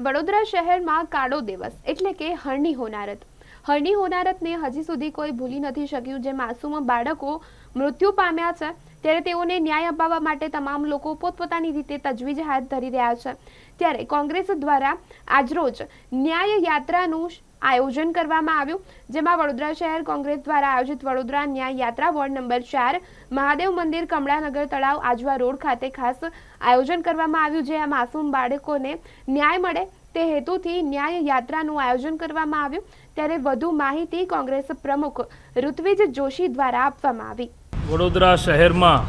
વડોદરા શહેરમાં કાળો દિવસ એટલે કે હરણી હોનારત. હરણી હોનારતને હજી સુધી કોઈ ભૂલી નથી શક્યું. જે માસૂમ બાળકો મૃત્યુ પામ્યા છે, ત્યારે તેઓને ન્યાય અપાવવા માટે તમામ લોકો પોતપોતાની રીતે તજવીજ હાથ ધરી રહ્યા છે. ત્યારે કોંગ્રેસ દ્વારા આજરોજ ન્યાય યાત્રાનું આયોજન કરવામાં આવ્યું. જેમાં વડોદરા શહેર કોંગ્રેસ દ્વારા આયોજિત વડોદરા ન્યાય યાત્રા વોર્ડ નંબર ચાર, મહાદેવ મંદિર, કમળાનગર તળાવ, આજવા રોડ ખાતે ખાસ આયોજન કરવામાં આવ્યું. જે આ માસૂમ બાળકોને ન્યાય મળે તે હેતુથી ન્યાય યાત્રાનું આયોજન કરવામાં આવ્યું. ત્યારે વધુ માહિતી કોંગ્રેસ પ્રમુખ ઋત્વિજ જોશી દ્વારા આપવામાં આવી. વડોદરા શહેરમાં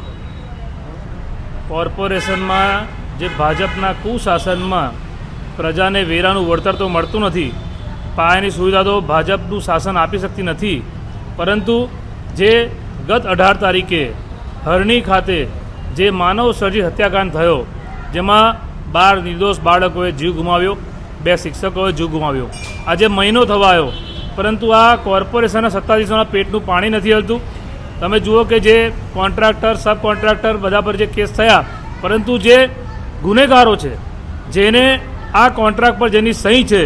કોર્પોરેશનમાં જે ભાજપના કુશાસનમાં પ્રજાને વેરાનું વળતર તો મળતું નથી, પાયાની સુવિધા તો ભાજપનું શાસન આપી શકતી નથી, પરંતુ જે ગત અઢાર તારીખે હરણી ખાતે જે માનવ સર્જી હત્યાકાંડ થયો, જેમાં બાર નિર્દોષ બાળકોએ જીવ ગુમાવ્યો બે શિક્ષકોએ જીવ ગુમાવ્યો. આજે મહિનો થવા આવ્યો પરંતુ આ કોર્પોરેશનના સત્તાધીશોના પેટનું પાણી નથી હલતું. તમે જુઓ કે જે કોન્ટ્રાક્ટર સબ કોન્ટ્રાક્ટર બધા પર જે કેસ થયા, પરંતુ જે ગુનેગારો છે, જેને આ કોન્ટ્રાક્ટ પર જેની સહી છે,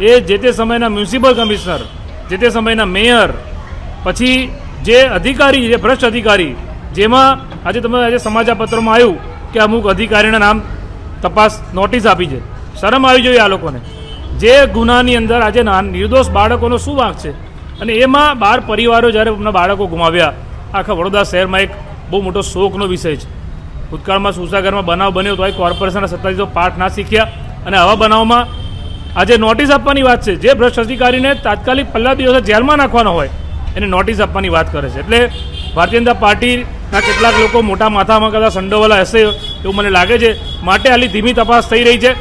એ જે તે સમયના મ્યુનિસિપલ કમિશનર, જે તે સમયના મેયર, પછી જે અધિકારી, જે ભ્રષ્ટ અધિકારી, જેમાં આજે તમે આજે સમાચારપત્રોમાં આવ્યું કે અમુક અધિકારીના નામ તપાસ નોટિસ આપી છે. શરમ આવી જોઈએ આ લોકોને. જે ગુનાની અંદર આજે નિર્દોષ બાળકોનો શું વાંક છે? અને એમાં બાર પરિવારો જ્યારે એમના બાળકો ગુમાવ્યા, આખા વડોદરા શહેરમાં એક બહુ મોટો શોકનો વિષય છે. ભૂતકાળમાં સુસાગરમાં બનાવ બન્યો તો એ કોર્પોરેશનના સત્તાધીશો પાઠ ના શીખ્યા અને આવા બનાવમાં આજે નોટિસ આપવાની વાત છે. જે ભ્રષ્ટ અધિકારીને તાત્કાલિક પહેલા દિવસે જેલમાં નાખવાનો હોય, એને નોટિસ આપવાની વાત કરે છે. એટલે ભારતીય જનતા પાર્ટીના કેટલાક લોકો મોટા માથામાં કદાચ સંડોવાલા હશે એવું મને લાગે છે. માટે હાલી ધીમી તપાસ થઈ રહી છે.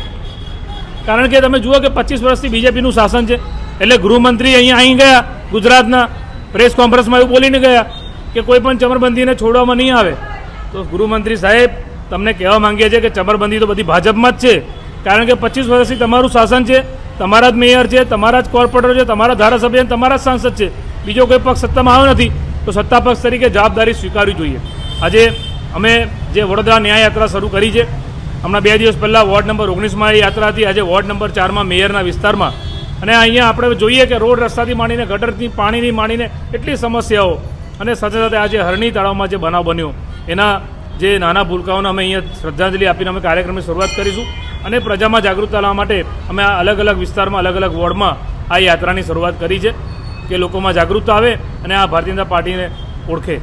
કારણ કે તમે જુઓ કે પચીસ વર્ષથી બીજેપીનું શાસન છે. એટલે ગૃહમંત્રી અહીંયા અહીં ગયા, ગુજરાતના પ્રેસ કોન્ફરન્સમાં એવું બોલીને ગયા કે કોઈ પણ ચમરબંધીને છોડવામાં નહીં આવે. તો ગૃહમંત્રી સાહેબ, તમને કહેવા માંગીએ છીએ કે ચમરબંધી તો બધી ભાજપમાં જ છે. કારણ કે પચીસ વર્ષથી તમારું શાસન છે, તમારા જ મેયર છે, તમારા જ કોર્પોરેટર છે, તમારા ધારાસભ્ય તમારા જ સાંસદ છે. બીજો કોઈ પક્ષ સત્તામાં આવ્યો નથી, તો સત્તા પક્ષ તરીકે જવાબદારી સ્વીકારવી જોઈએ. આજે અમે જે વડોદરા ન્યાય યાત્રા શરૂ કરી છે હમણાં બે દિવસ પહેલાં વોર્ડ નંબર ઓગણીસમાં યાત્રા હતી. આજે વોર્ડ નંબર ચારમાં મેયરના વિસ્તારમાં. અને અહીંયા આપણે જોઈએ કે રોડ રસ્તાથી માંડીને, ગટરથી પાણીની માંડીને એટલી સમસ્યાઓ અને સાથે સાથે આજે હરણી તળાવમાં જે બનાવ બન્યો, એના જે નાના ભૂલકાઓને અમે અહીંયા શ્રદ્ધાંજલિ આપીને અમે કાર્યક્રમની શરૂઆત કરીશું. અને પ્રજામાં જાગૃતતા લાવવા માટે અમે આ અલગ અલગ વિસ્તારમાં, અલગ અલગ વોર્ડમાં આ યાત્રાની શરૂઆત કરી છે કે લોકોમાં જાગૃતતા આવે અને આ ભારતીય જનતા પાર્ટીને ઓળખે.